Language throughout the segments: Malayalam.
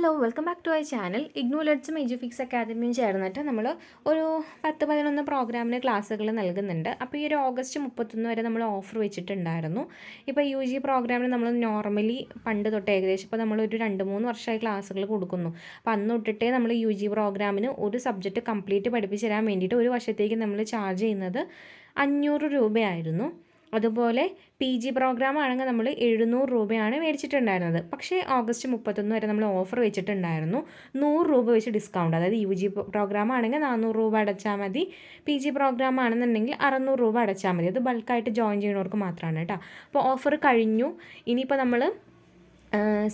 Hello welcome back to I channel IGNOU ലെഡ്സും എജുഫിക്സ് അക്കാദമിയും ചേർന്നിട്ട് നമ്മൾ ഒരു പത്ത് പതിനൊന്ന് പ്രോഗ്രാമിന് ക്ലാസ്സുകൾ നൽകുന്നുണ്ട്. അപ്പോൾ ഈ ഒരു ഓഗസ്റ്റ് മുപ്പത്തൊന്ന് വരെ നമ്മൾ ഓഫർ വെച്ചിട്ടുണ്ടായിരുന്നു. ഇപ്പോൾ യു ജി പ്രോഗ്രാമിന് നമ്മൾ നോർമലി പണ്ട് തൊട്ട് ഏകദേശം ഇപ്പോൾ ഒരു രണ്ട് മൂന്ന് വർഷമായി ക്ലാസ്സുകൾ കൊടുക്കുന്നു. അപ്പോൾ അന്ന് തൊട്ടിട്ടേ നമ്മൾ യു ജി പ്രോഗ്രാമിന് ഒരു സബ്ജക്റ്റ് കംപ്ലീറ്റ് പഠിപ്പിച്ച് തരാൻ വേണ്ടിയിട്ട് ഒരു വർഷത്തേക്ക് നമ്മൾ ചാർജ് ചെയ്യുന്നത് അഞ്ഞൂറ് രൂപയായിരുന്നു. അതുപോലെ പി ജി പ്രോഗ്രാം ആണെങ്കിൽ നമ്മൾ എഴുന്നൂറ് രൂപയാണ് മേടിച്ചിട്ടുണ്ടായിരുന്നത്. പക്ഷേ ഓഗസ്റ്റ് മുപ്പത്തൊന്ന് വരെ നമ്മൾ ഓഫർ വെച്ചിട്ടുണ്ടായിരുന്നു. നൂറ് രൂപ വെച്ച് ഡിസ്കൗണ്ട് അതായത് യു ജി പ്രോഗ്രാം ആണെങ്കിൽ നാനൂറ് രൂപ അടച്ചാൽ മതി. പി ജി പ്രോഗ്രാം ആണെന്നുണ്ടെങ്കിൽ അറുന്നൂറ് രൂപ അടച്ചാൽ മതി. അത് ബൾക്കായിട്ട് ജോയിൻ ചെയ്യുന്നവർക്ക് മാത്രമാണ് കേട്ടോ. അപ്പോൾ ഓഫർ കഴിഞ്ഞു. ഇനിയിപ്പോൾ നമ്മൾ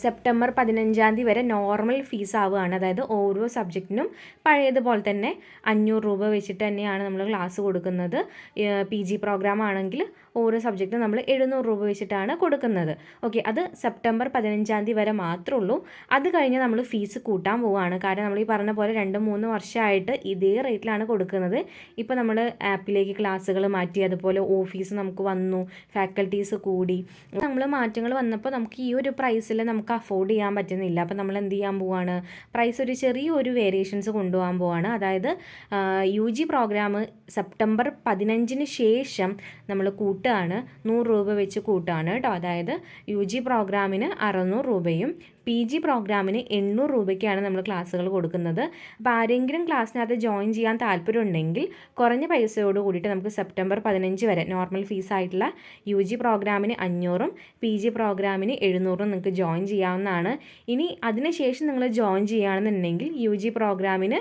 സെപ്റ്റംബർ പതിനഞ്ചാം തീയതി വരെ നോർമൽ ഫീസ് ആവുകയാണ്. അതായത് ഓരോ സബ്ജക്റ്റിനും പഴയതുപോലെ തന്നെ അഞ്ഞൂറ് രൂപ വെച്ചിട്ട് തന്നെയാണ് നമ്മൾ ക്ലാസ് കൊടുക്കുന്നത്. പി ജി പ്രോഗ്രാം ആണെങ്കിൽ ഓരോ സബ്ജക്റ്റും നമ്മൾ എഴുന്നൂറ് രൂപ വെച്ചിട്ടാണ് കൊടുക്കുന്നത്. ഓക്കെ അത് സെപ്റ്റംബർ പതിനഞ്ചാം തീയതി വരെ മാത്രമേ ഉള്ളൂ. അത് കഴിഞ്ഞ് നമ്മൾ ഫീസ് കൂട്ടാൻ പോവുകയാണ്. കാരണം നമ്മൾ ഈ പറഞ്ഞ പോലെ രണ്ട് മൂന്ന് വർഷമായിട്ട് ഇതേ റേറ്റിലാണ് കൊടുക്കുന്നത്. ഇപ്പോൾ നമ്മൾ ആപ്പിലേക്ക് ക്ലാസ്സുകൾ മാറ്റി അതുപോലെ ഓഫീസ് നമുക്ക് വന്നു ഫാക്കൽറ്റീസ് കൂടി. നമ്മൾ മാറ്റങ്ങൾ വന്നപ്പോൾ നമുക്ക് ഈ ഒരു പ്രൈസിൽ നമുക്ക് അഫോർഡ് ചെയ്യാൻ പറ്റുന്നില്ല. അപ്പോൾ നമ്മൾ എന്ത് ചെയ്യാൻ പോവാണ്? പ്രൈസ് ഒരു ചെറിയൊരു വേരിയേഷൻസ് കൊണ്ടുപോകാൻ പോവാണ്. അതായത് യു ജി പ്രോഗ്രാം സെപ്റ്റംബർ പതിനഞ്ചിന് ശേഷം നമ്മൾ കൂട്ടി കൂട്ടുകയാണ് നൂറ് രൂപ വെച്ച് കൂട്ടുകയാണ് കേട്ടോ അതായത് യു ജി പ്രോഗ്രാമിന് അറുന്നൂറ് രൂപയും പി ജി പ്രോഗ്രാമിന് എണ്ണൂറ് രൂപയ്ക്കാണ് നമ്മൾ ക്ലാസ്സുകൾ കൊടുക്കുന്നത്. അപ്പോൾ ആരെങ്കിലും ക്ലാസ്സിനകത്ത് ജോയിൻ ചെയ്യാൻ താല്പര്യമുണ്ടെങ്കിൽ കുറഞ്ഞ പൈസയോട് കൂടിയിട്ട് നമുക്ക് സെപ്റ്റംബർ പതിനഞ്ച് വരെ നോർമൽ ഫീസായിട്ടുള്ള യു ജി പ്രോഗ്രാമിന് അഞ്ഞൂറും പി ജി പ്രോഗ്രാമിന് എഴുന്നൂറും നിങ്ങൾക്ക് ജോയിൻ ചെയ്യാവുന്നതാണ്. ഇനി അതിനുശേഷം നിങ്ങൾ ജോയിൻ ചെയ്യുകയാണെന്നുണ്ടെങ്കിൽ യു ജി പ്രോഗ്രാമിന്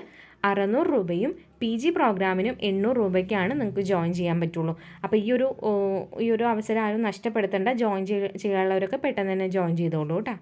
അറുന്നൂറ് രൂപയും പി ജി പ്രോഗ്രാമിനും എണ്ണൂറ് രൂപയ്ക്കാണ് നിങ്ങൾക്ക് ജോയിൻ ചെയ്യാൻ പറ്റുള്ളൂ. അപ്പോൾ ഈ ഒരു ഈ ഒരു അവസരം ആരും നഷ്ടപ്പെടുത്തേണ്ട. ജോയിൻ ചെയ്യാനുള്ളവരൊക്കെ പെട്ടെന്ന് തന്നെ ജോയിൻ ചെയ്തോളൂ കേട്ടോ.